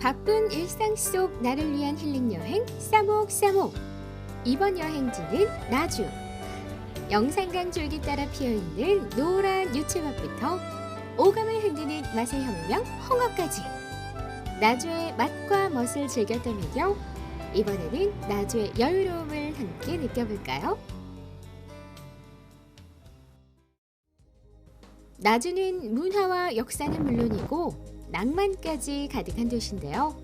바쁜 일상 속 나를 위한 힐링 여행 싸목싸목 이번 여행지는 나주. 영산강 줄기 따라 피어있는 노란 유채밭부터 오감을 흔드는 맛의 혁명 홍어까지. 나주의 맛과 멋을 즐겨 떠미며 이번에는 나주의 여유로움을 함께 느껴볼까요? 나주는 문화와 역사는 물론이고 낭만까지 가득한 도시인데요.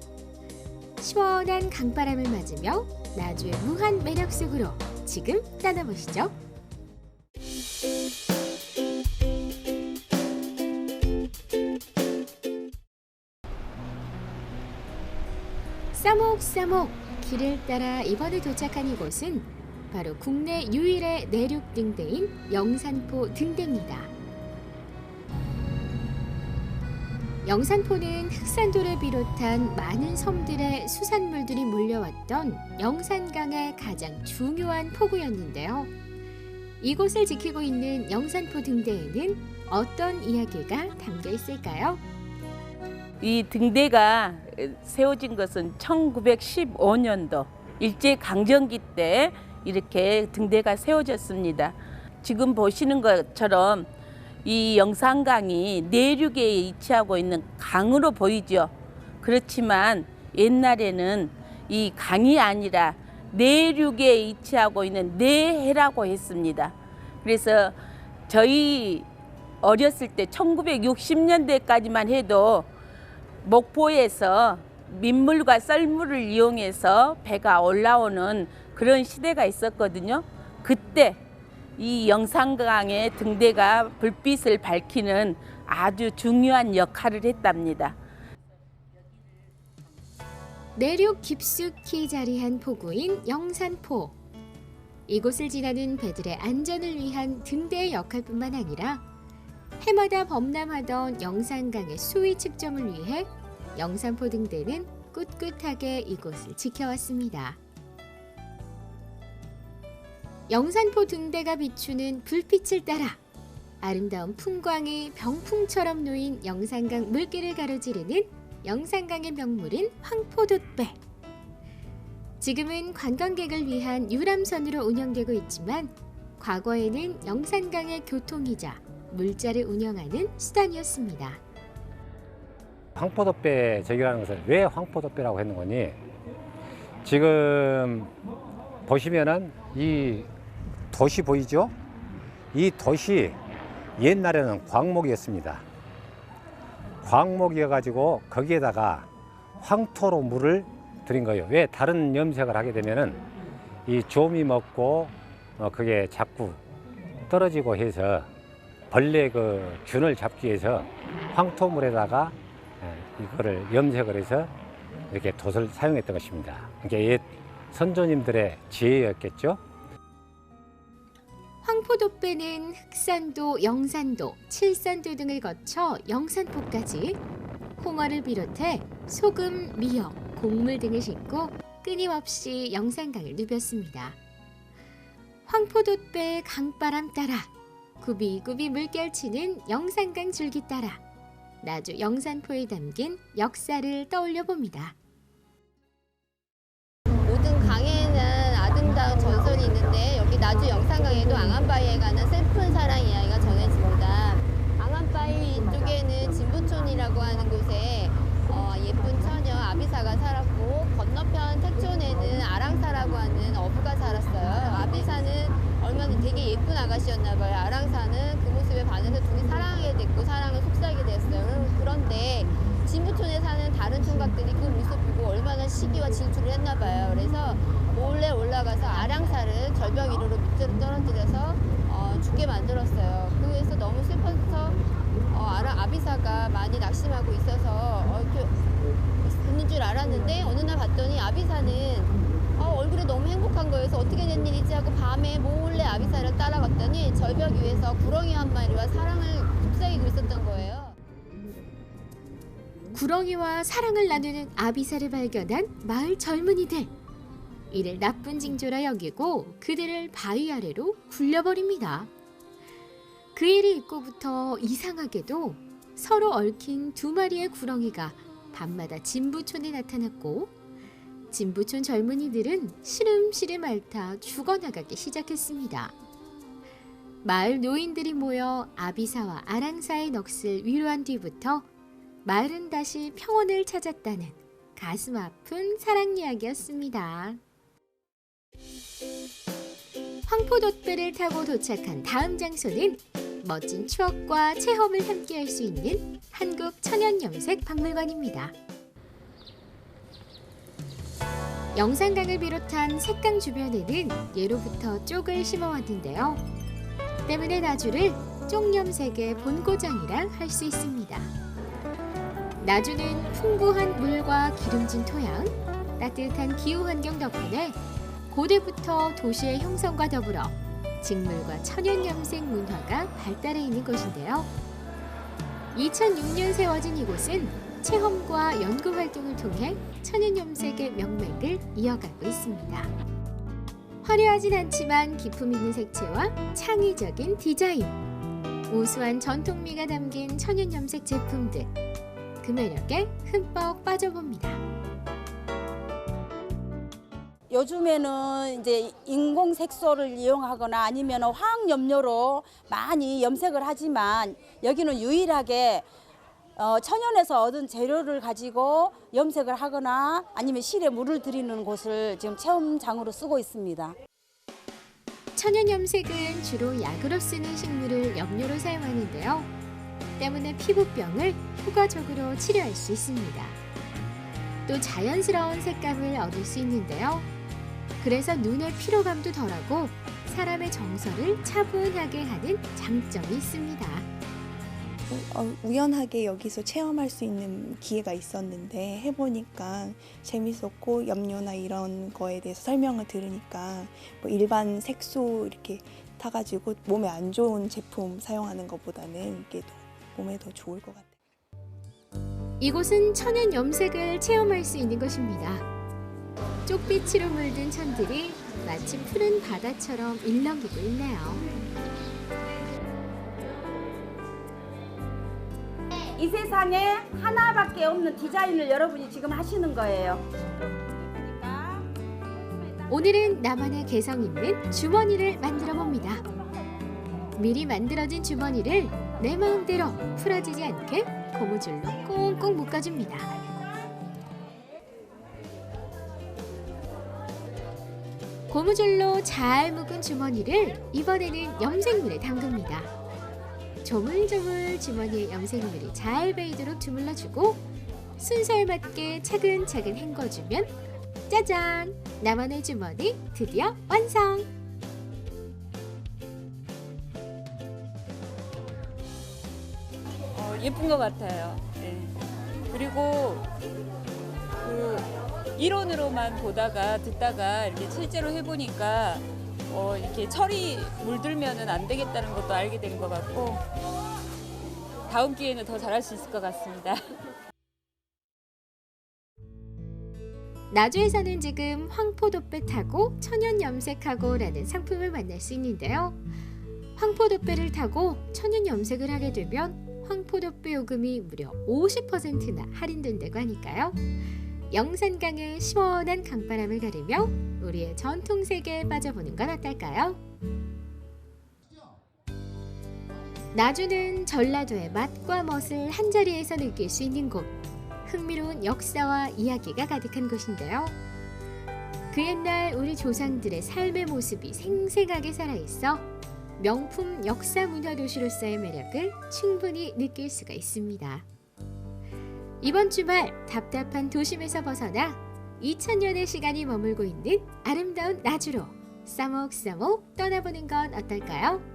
시원한 강바람을 맞으며 나주의 무한 매력 속으로 지금 떠나보시죠. 싸목싸목 길을 따라 이번에 도착한 이곳은 바로 국내 유일의 내륙 등대인 영산포 등대입니다. 영산포는 흑산도를 비롯한 많은 섬들의 수산물들이 몰려왔던 영산강의 가장 중요한 포구였는데요. 이곳을 지키고 있는 영산포 등대에는 어떤 이야기가 담겨 있을까요? 이 등대가 세워진 것은 1915년도 일제 강점기 때 이렇게 등대가 세워졌습니다. 지금 보시는 것처럼 이 영산강이 내륙에 위치하고 있는 강으로 보이죠. 그렇지만 옛날에는 이 강이 아니라 내륙에 위치하고 있는 내해라고 했습니다. 그래서 저희 어렸을 때 1960년대까지만 해도 목포에서 민물과 썰물을 이용해서 배가 올라오는 그런 시대가 있었거든요. 그때 이 영산강의 등대가 불빛을 밝히는 아주 중요한 역할을 했답니다. 내륙 깊숙이 자리한 포구인 영산포. 이곳을 지나는 배들의 안전을 위한 등대의 역할뿐만 아니라 해마다 범람하던 영산강의 수위 측정을 위해 영산포 등대는 꿋꿋하게 이곳을 지켜왔습니다. 영산포 등대가 비추는 불빛을 따라 아름다운 풍광이 병풍처럼 놓인 영산강 물길을 가로지르는 영산강의 명물인 황포돛배. 지금은 관광객을 위한 유람선으로 운영되고 있지만 과거에는 영산강의 교통이자 물자를 운영하는 수단이었습니다. 황포도배 저기라는 것은 왜 황포도배라고 했는 거니? 지금 보시면은 이 도시 보이죠? 이 도시 옛날에는 광목이었습니다. 광목이어가지고 거기에다가 황토로 물을 들인 거예요. 왜 다른 염색을 하게 되면은 이 조미 먹고 어 그게 자꾸 떨어지고 해서 벌레 그 균을 잡기 위해서 황토물에다가 예, 이거를 염색을 해서 이렇게 돛을 사용했던 것입니다. 그러니까 옛 선조님들의 지혜였겠죠. 황포도배는 흑산도, 영산도, 칠산도 등을 거쳐 영산포까지 홍어를 비롯해 소금, 미역, 곡물 등을 싣고 끊임없이 영산강을 누볐습니다. 황포도배의 강바람 따라 구비구비 물결 치는 영산강 줄기 따라 나주 영산포에 담긴 역사를 떠올려 봅니다. 여기 나주 영산강에도 앙안바위에 가는 슬픈 사랑 이야기가 전해집니다. 앙안바위 이쪽에는 진부촌이라고 하는 곳에 어, 예쁜 처녀 아비사가 살았고 건너편 택촌에는 아랑사라고 하는 어부가 살았어요. 아비사는 얼마나 되게 예쁜 아가씨였나 봐요. 아랑사는 그 모습에 반해서 둘이 사랑하게 됐고 사랑을 속삭이게 됐어요. 그런데 진부촌에 사는 다른 총각들이 그 모습 보고 얼마나 시기와 질투를 했나 봐요. 그래서 몰래 올라가서 아랑사를 절벽 위로 밑으로 떨어뜨려서 어, 죽게 만들었어요. 그래서 너무 슬퍼서 어, 아랑 아비사가 많이 낙심하고 있어서 어, 이렇게 있는 줄 알았는데 어느 날 봤더니 아비사는 어, 얼굴이 너무 행복한 거여서 어떻게 된 일이지 하고 밤에 몰래 아비사를 따라갔더니 절벽 위에서 구렁이 한 마리와 사랑을 속삭이고 있었던 거예요. 구렁이와 사랑을 나누는 아비사를 발견한 마을 젊은이들. 이를 나쁜 징조라 여기고 그들을 바위 아래로 굴려버립니다. 그 일이 있고부터 이상하게도 서로 얽힌 두 마리의 구렁이가 밤마다 진부촌에 나타났고 진부촌 젊은이들은 시름시름 앓다 죽어나가기 시작했습니다. 마을 노인들이 모여 아비사와 아랑사의 넋을 위로한 뒤부터 마을은 다시 평온을 찾았다는 가슴 아픈 사랑 이야기였습니다. 황포도배를 타고 도착한 다음 장소는 멋진 추억과 체험을 함께할 수 있는 한국 천연염색 박물관입니다. 영산강을 비롯한 색강 주변에는 예로부터 쪽을 심어왔는데요. 때문에 나주를 쪽염색의 본고장이라 할 수 있습니다. 나주는 풍부한 물과 기름진 토양, 따뜻한 기후 환경 덕분에 고대부터 도시의 형성과 더불어 직물과 천연 염색 문화가 발달해 있는 곳인데요. 2006년 세워진 이곳은 체험과 연구 활동을 통해 천연 염색의 명맥을 이어가고 있습니다. 화려하진 않지만 기품 있는 색채와 창의적인 디자인, 우수한 전통미가 담긴 천연 염색 제품들, 그 매력에 흠뻑 빠져봅니다. 요즘에는 이제 인공 색소를 이용하거나 아니면 화학 염료로 많이 염색을 하지만 여기는 유일하게 어, 천연에서 얻은 재료를 가지고 염색을 하거나 아니면 실에 물을 들이는 곳을 지금 체험장으로 쓰고 있습니다. 천연 염색은 주로 약으로 쓰는 식물을 염료로 사용하는데요. 때문에 피부병을 효과적으로 치료할 수 있습니다. 또 자연스러운 색감을 얻을 수 있는데요. 그래서 눈의 피로감도 덜하고 사람의 정서를 차분하게 하는 장점이 있습니다. 어, 우연하게 여기서 체험할 수 있는 기회가 있었는데 해보니까 재밌었고 염료나 이런 거에 대해서 설명을 들으니까 뭐 일반 색소 이렇게 타가지고 몸에 안 좋은 제품 사용하는 것보다는 이게 더 몸에 더 좋을 것 같아요. 이곳은 천연 염색을 체험할 수 있는 곳입니다. 쪽빛으로 물든 천들이 마치 푸른 바다처럼 일렁이고 있네요. 이 세상에 하나밖에 없는 디자인을 여러분이 지금 하시는 거예요. 오늘은 나만의 개성 있는 주머니를 만들어 봅니다. 미리 만들어진 주머니를 내 마음대로 풀어지지 않게 고무줄로 꽁꽁 묶어줍니다. 고무줄로 잘 묶은 주머니를 이번에는 염색물에 담급니다. 조물조물 주머니에 염색물이 잘 배이도록 주물러주고 순서에 맞게 차근차근 헹궈주면 짜잔! 나만의 주머니 드디어 완성! 예쁜 것 같아요. 네. 그리고 그 이론으로만 보다가 듣다가 이렇게 실제로 해보니까 어, 이렇게 철이 물들면은 안 되겠다는 것도 알게 된 것 같고 다음 기회에는 더 잘할 수 있을 것 같습니다. 나주에서는 지금 황포도배 타고 천연 염색하고라는 상품을 만날 수 있는데요. 황포도배를 타고 천연 염색을 하게 되면 황포도배 요금이 무려 50%나 할인된다고 하니까요. 영산강의 시원한 강바람을 가르며 우리의 전통 세계에 빠져보는 건 어떨까요? 나주는 전라도의 맛과 멋을 한자리에서 느낄 수 있는 곳. 흥미로운 역사와 이야기가 가득한 곳인데요. 그 옛날 우리 조상들의 삶의 모습이 생생하게 살아있어 명품 역사 문화 도시로서의 매력을 충분히 느낄 수가 있습니다. 이번 주말 답답한 도심에서 벗어나 2000년의 시간이 머물고 있는 아름다운 나주로 싸목싸목 떠나보는 건 어떨까요?